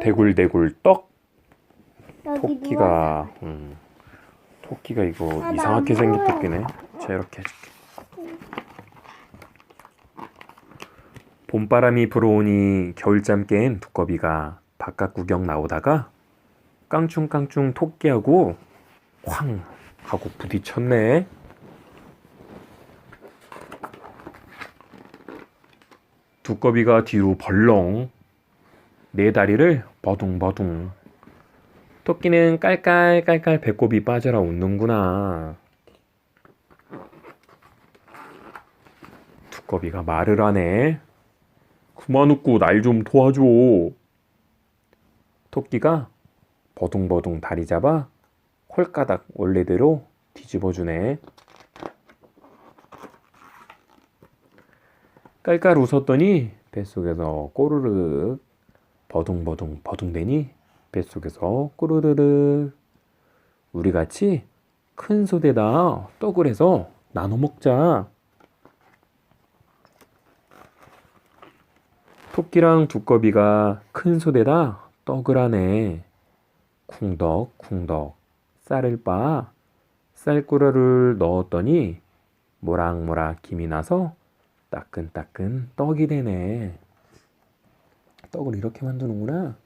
대굴대굴 떡. 토끼가 음, 토끼가 이거 아, 나 이상하게 안 생긴. 토끼네. 자 이렇게 해줄게. 봄바람이 불어오니 겨울잠 깬 두꺼비가 바깥 구경 나오다가 깡충깡충 토끼하고 쾅 하고 부딪혔네. 두꺼비가 뒤로 벌렁 네 다리를 버둥버둥 토끼는 깔깔깔깔 배꼽이 빠져라 웃는구나. 두꺼비가 말을 하네. 그만 웃고 날 좀 도와줘. 토끼가 버둥버둥 다리 잡아 홀가닥 원래대로 뒤집어주네. 깔깔 웃었더니 뱃속에서 꼬르륵 버둥버둥 버둥대니 뱃속에서 꼬르르르 우리 같이 큰 소대다 떡을 해서 나눠 먹자. 토끼랑 두꺼비가 큰 소대다 떡을 하네. 쿵덕쿵덕 쌀을 빠 쌀꾸러를 넣었더니 모락모락 김이 나서 따끈따끈 떡이 되네. 떡을 이렇게 만드는구나.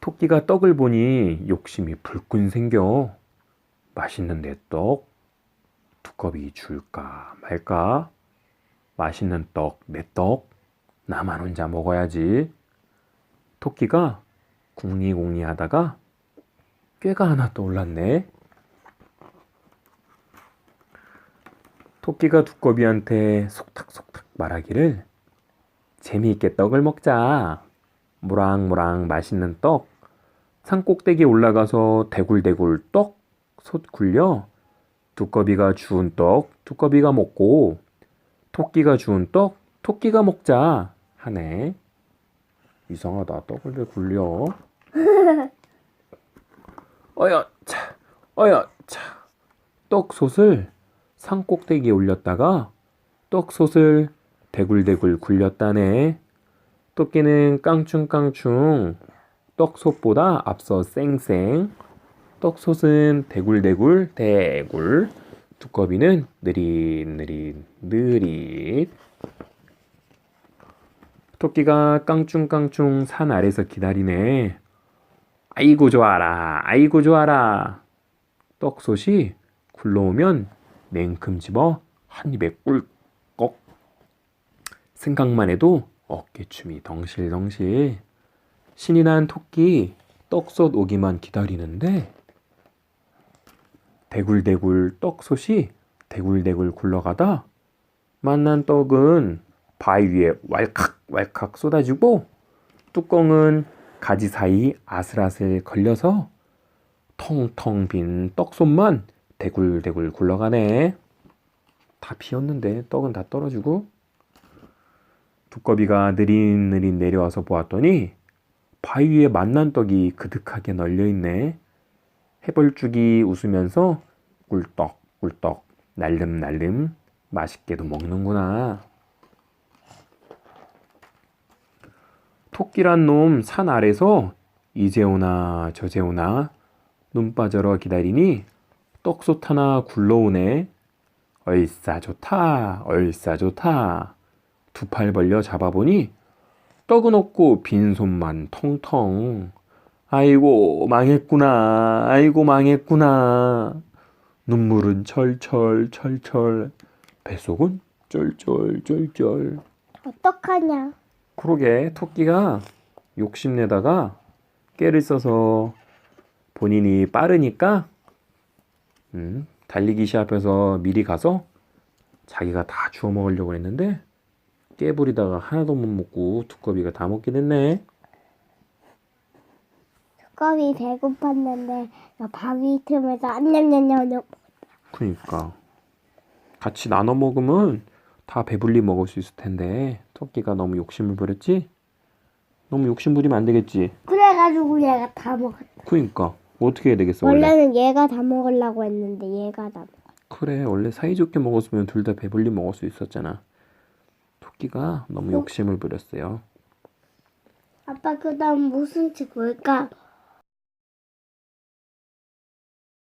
토끼가 떡을 보니 욕심이 불끈 생겨. 맛있는 내 떡, 두꺼비 줄까 말까? 맛있는 떡, 내 떡, 나만 혼자 먹어야지. 토끼가 궁리궁리 하다가 꾀가 하나 떠올랐네. 토끼가 두꺼비한테 속닥속닥 말하기를 재미있게 떡을 먹자. 모락모락 맛있는 떡. 산 꼭대기에 올라가서 대굴대굴 떡 솥 굴려 두꺼비가 주운 떡 두꺼비가 먹고 토끼가 주운 떡 토끼가 먹자 하네. 이상하다. 떡을 왜 굴려? 어여 차 어여 차 떡솥을 산 꼭대기에 올렸다가 떡솥을 대굴대굴 굴렸다네. 토끼는 깡충깡충. 떡솥보다 앞서 쌩쌩. 떡솥은 대굴대굴 대굴. 두꺼비는 느릿느릿 느릿. 토끼가 깡충깡충 산 아래서 기다리네. 아이고 좋아라. 아이고 좋아라. 떡솥이 굴러오면 냉큼 집어 한 입에 꿀꺽 생각만 해도 어깨춤이 덩실덩실 신이 난 토끼 떡솥 오기만 기다리는데 대굴대굴 떡솥이 대굴대굴 굴러가다 만난 떡은 바위 위에 왈칵왈칵 쏟아지고 뚜껑은 가지 사이 아슬아슬 걸려서 텅텅 빈 떡솥만 대굴대굴 굴러가네. 다 비었는데 떡은 다 떨어지고 두꺼비가 느릿느릿 내려와서 보았더니 바위 위에 만난 떡이 그득하게 널려 있네. 해벌쭉이 웃으면서 꿀떡 꿀떡 날름날름 맛있게도 먹는구나. 토끼란 놈 산 아래서 이제 오나 저제 오나 눈 빠져러 기다리니 떡솥 하나 굴러오네. 얼싸 좋다 얼싸 좋다 두 팔 벌려 잡아보니 떡은 없고 빈손만 텅텅. 아이고 망했구나. 아이고 망했구나. 눈물은 철철 철철. 뱃속은 쫄쫄쫄쫄. 어떡하냐? 그러게 토끼가 욕심내다가 깨를 써서 본인이 빠르니까 음, 달리기 시합해서 미리 가서 자기가 다 주워 먹으려고 했는데 깨부리다가 하나도 못 먹고 두꺼비가 다 먹게 됐네. 두꺼비 배고팠는데 나 바위 틈에서 안냠냠냠냠 그러니까 같이 나눠 먹으면 다 배불리 먹을 수 있을 텐데 토끼가 너무 욕심을 부렸지? 너무 욕심 부리면 안 되겠지? 그래가지고 얘가 다 먹었다. 그러니까 어떻게 해야 되겠어 원래? 원래는 얘가 다 먹으려고 했는데 얘가 다 먹었다. 그래 원래 사이좋게 먹었으면 둘 다 배불리 먹을 수 있었잖아. 토끼가 너무 욕심을 부렸어요. 아빠 그다음 무슨 책 볼까?